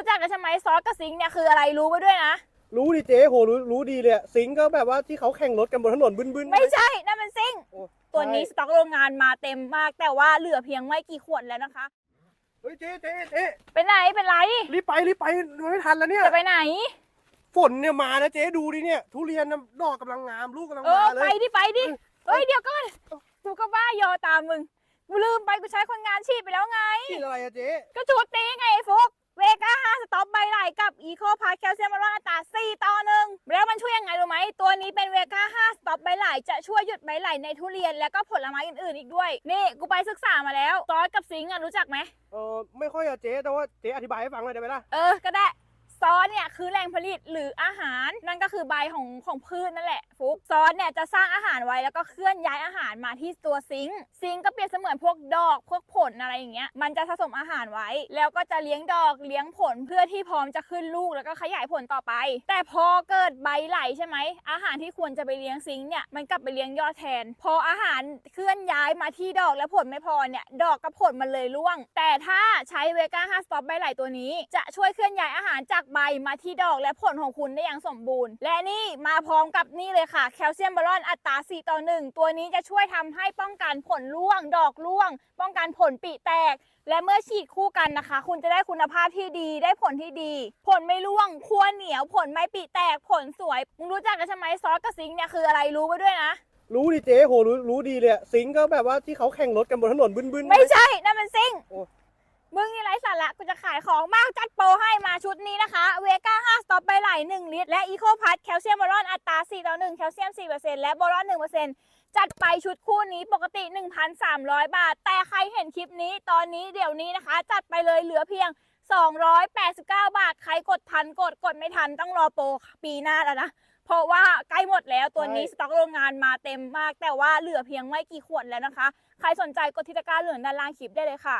รู้จักกันใช่ไหมซอสกับซิงค์เนี่ยคืออะไรรู้ไว้ด้วยนะ รู้ดิเจ๊โหรู้รู้ดีเลยอะสิงห์ก็แบบว่าที่เขาแข่งรถกันบนถนนบึ้นๆ ไม่ใช่นั่นมันซิงค์โอ้ ตัวนี้สใช่ต็อกโรงงานมาเต็มมาก แต่ว่าเหลือเพียงไม่กี่ขวดแล้วนะคะ เฮ้ยเจ๊เจ๊เจ๊เป็นไรเป็นไรรีบไปรีบไปมันไม่ทันแล้วเนี่ย จะไปไหน ฝนเนี่ยมานะเจ๊ดูดิเนี่ยทุเรียนน่ะดอกกำลังงามลูกกำลังเอมาอเลไปย ดิไปดิเออเฮ้ยเดี๋ยวก่อนกูก็บ้ายอตามมึงกูลืมไปกูใช้คนงานฉีดไปแล้วไง กินอะไรอะเจ๊ก็ชุดนี้ไงไอ้ฟุก อีโคพาแคลเซียมมาลอนอัตรา4ต่อหนึ่งแล้วมันช่วยยังไงรู้ไหม ตัวนี้เป็นเวก้าห้าสต็อปใบไหลจะช่วยหยุดใบไหลในทุเรียนแล้วก็ผลไม้อื่นๆอีกด้วย นี่ กูไปศึกษามาแล้ว ซอสกับซิงค์อะรู้จักไหมเออไม่ค่อยอะเจ๊แต่ว่าเจ๊อธิบายให้ฟังหน่อยได้ไหมล่ะ เออ ก็ได้ ซอสเนี่ยคือแหล่งผลิตหรืออาหาร นั่นก็คือใบของของพืชนั่นแหละฟุกซอสเนี่ยจะสร้างอาหารไว้แล้วก็เคลื่อนย้ายอาหารมาที่ตัวซิงค์ซิงค์ก็เปรียบเสมือนพวกดอกพวกผลอะไรอย่างเงี้ยมันจะสะสมอาหารไว้ แล้วก็จะเลี้ยงดอกเลี้ยงผลเพื่อที่พร้อมจะขึ้นลูกแล้วก็ขยายผลต่อไป แต่พอเกิดใบไหลใช่ไหมอาหารที่ควรจะไปเลี้ยงซิงค์เนี่ยมันกลับไปเลี้ยงยอดแทน พออาหารเคลื่อนย้ายมาที่ดอกและผลไม่พอเนี่ยดอกกับผลมันเลยร่วง แต่ถ้าใช้เวก้า5สต็อปใบไหลตัวนี้จะช่วยเคลื่อนย้ายอาหารจากใบมาที่ดอกและผลของคุณได้อย่างสมบูรณ์ และนี่มาพร้อมกับนี่เลยค่ะแคลเซียมบอลอนอัตรา 4 ต่อ 1 ตัวนี้จะช่วยทำให้ป้องกันผลร่วง ดอกร่วง ป้องกันผลปีแตก และเมื่อฉีดคู่กันนะคะ คุณจะได้คุณภาพที่ดีได้ผลที่ดี ผลไม่ร่วงขั้วเหนียว ผลไม่ปีแตกผลสวยมึงรู้จักกันใช่ไหมซอสกับซิงค์เนี่ยคืออะไรรู้ไว้ด้วยนะรู้ดิเจ๊โหรู้รู้ดีเลยอะสิงห์ก็แบบว่าที่เขาแข่งรถกันบนถนนบึ้นๆ ไม่ใช่นั่นมันซิงค์โอ้มึงนี่ไรสาระ กูจะขายของมากจัดโปรให้มาชุดนี้นะคะเวก้า5สต็อปไปไหล1ลิตร และอีโคพัทแคลเซียมบอลอนอัตรา4ต่อ1แคลเซียม 4%และบอลอน 1%จัดไปชุดคู่นี้ปกติ 1,300 บาท แต่ใครเห็นคลิปนี้ตอนนี้เดี๋ยวนี้นะคะ จัดไปเลยเหลือเพียง 289 บาท ใครกดทันกดกดไม่ทันต้องรอโปรปีหน้าแล้วนะเพราะว่าใกล้หมดแล้วตัวนี้สต็อกโรงงานมาเต็มมาก แต่ว่าเหลือเพียงไม่กี่ขวดแล้วนะคะ ใครสนใจกดที่ตะกร้าเหลืองด้านล่างคลิปได้เลยค่ะ